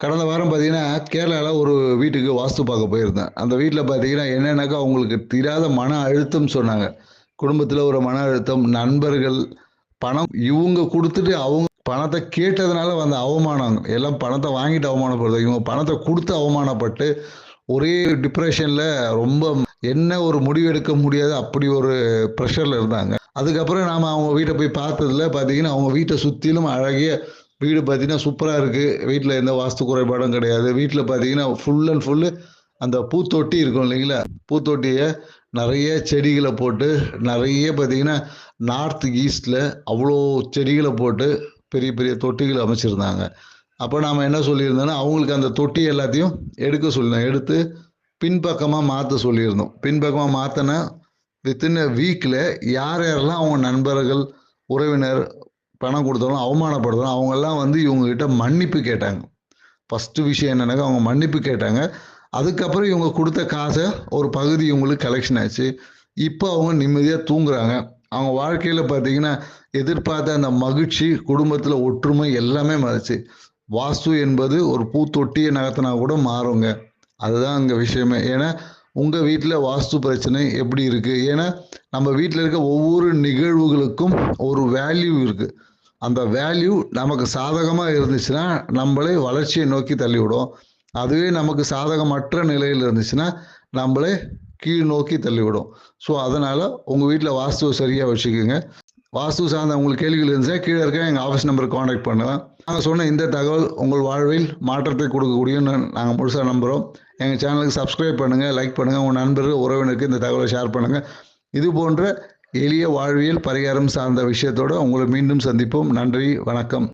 கடந்த வாரம் பார்த்தீங்கன்னா, கேரளாவில் ஒரு வீட்டுக்கு வாஸ்து பார்க்க போயிருந்தேன். அந்த வீட்டில் பார்த்தீங்கன்னா, என்னென்னாக்கா அவங்களுக்கு தீராத மன அழுத்தம் சொன்னாங்க. குடும்பத்தில் ஒரு மன அழுத்தம், நண்பர்கள், பணம் இவங்க கொடுத்துட்டு அவங்க பணத்தை கேட்டதுனால வந்த அவமானம். எல்லாம் பணத்தை வாங்கிட்டு அவமானப்படுறது. இவங்க பணத்தை கொடுத்து அவமானப்பட்டு, ஒரே டிப்ரெஷனில் ரொம்ப என்ன ஒரு முடிவு எடுக்க முடியாத அப்படி ஒரு ப்ரெஷரில் இருந்தாங்க. அதுக்கப்புறம் நாம் அவங்க வீட்டை போய் பார்த்ததுல பார்த்தீங்கன்னா, அவங்க வீட்டை சுற்றிலும் அழகிய வீடு பார்த்தீங்கன்னா, சூப்பராக இருக்குது வீட்டில் எந்த வாஸ்து குறைபாடும் கிடையாது. வீட்டில் பார்த்தீங்கன்னா, ஃபுல் அண்ட் ஃபுல்லு அந்த பூத்தொட்டி இருக்கும் இல்லைங்களா? பூத்தொட்டியை நிறைய செடிகளை போட்டு, நிறைய பார்த்தீங்கன்னா, நார்த் ஈஸ்டில் அவ்வளோ செடிகளை போட்டு, பெரிய பெரிய தொட்டிகள் அமைச்சிருந்தாங்க. அப்போ நாம் என்ன சொல்லியிருந்தோம்னா, அவங்களுக்கு அந்த தொட்டி எல்லாத்தையும் எடுக்க சொல்லியிருந்தோம். எடுத்து பின்பக்கமாக மாற்ற சொல்லியிருந்தோம். பின்பக்கமாக மாற்றினா வித்தின் வீக்கில் யார் யாரெல்லாம் அவங்க நண்பர்கள், உறவினர் பணம் கொடுத்தாலும் அவமானப்படுத்துறோம், அவங்கெல்லாம் வந்து இவங்ககிட்ட மன்னிப்பு கேட்டாங்க. ஃபஸ்ட்டு விஷயம் என்னன்னாக்கா, அவங்க மன்னிப்பு கேட்டாங்க. அதுக்கப்புறம் இவங்க கொடுத்த காசை ஒரு பகுதி இவங்களுக்கு கலெக்ஷன் ஆச்சு. இப்போ அவங்க நிம்மதியாக தூங்குறாங்க. அவங்க வாழ்க்கையில் பார்த்தீங்கன்னா, எதிர்பார்த்த அந்த மகிழ்ச்சி, குடும்பத்தில் ஒற்றுமை எல்லாமே மாறுச்சு. வாஸ்து என்பது ஒரு பூத்தொட்டியை நகர்த்தினா கூட மாறுங்க. அதுதான் அங்கே விஷயமே. ஏன்னா, உங்கள் வீட்டில் வாஸ்து பிரச்சனை எப்படி இருக்குது ஏன்னா, நம்ம வீட்டில் இருக்க ஒவ்வொரு நிகழ்வுகளுக்கும் ஒரு வேல்யூ இருக்குது அந்த வேல்யூ நமக்கு சாதகமாக இருந்துச்சுன்னா, நம்மளே வளர்ச்சியை நோக்கி தள்ளிவிடும். அதுவே நமக்கு சாதகமற்ற நிலையில் இருந்துச்சுன்னா, நம்மளே கீழ் நோக்கி தள்ளிவிடும். ஸோ, அதனால் உங்கள் வீட்டில் வாஸ்துவ சரியாக வச்சுக்கோங்க வாஸ்து சார்ந்த உங்களுக்கு கேள்விகள் இருந்துச்சுன்னா, கீழே இருக்க எங்கள் ஆஃபீஸ் நம்பருக்கு காண்டாக்ட் பண்ணுவேன் நாங்கள் சொன்ன இந்த தகவல் உங்கள் வாழ்வில் மாற்றத்தை கொடுக்கக்கூடியன்னு நாங்கள் முழுசாக நம்புகிறோம் எங்கள் சேனலுக்கு சப்ஸ்கிரைப் பண்ணுங்கள் லைக் பண்ணுங்கள் உங்கள் நண்பர்கள், உறவினருக்கு இந்த தகவலை ஷேர் பண்ணுங்கள் இது போன்ற எளிய வாழ்வியல் பரிகாரம் சார்ந்த விஷயத்தோட உங்களை மீண்டும் சந்திப்போம். நன்றி, வணக்கம்.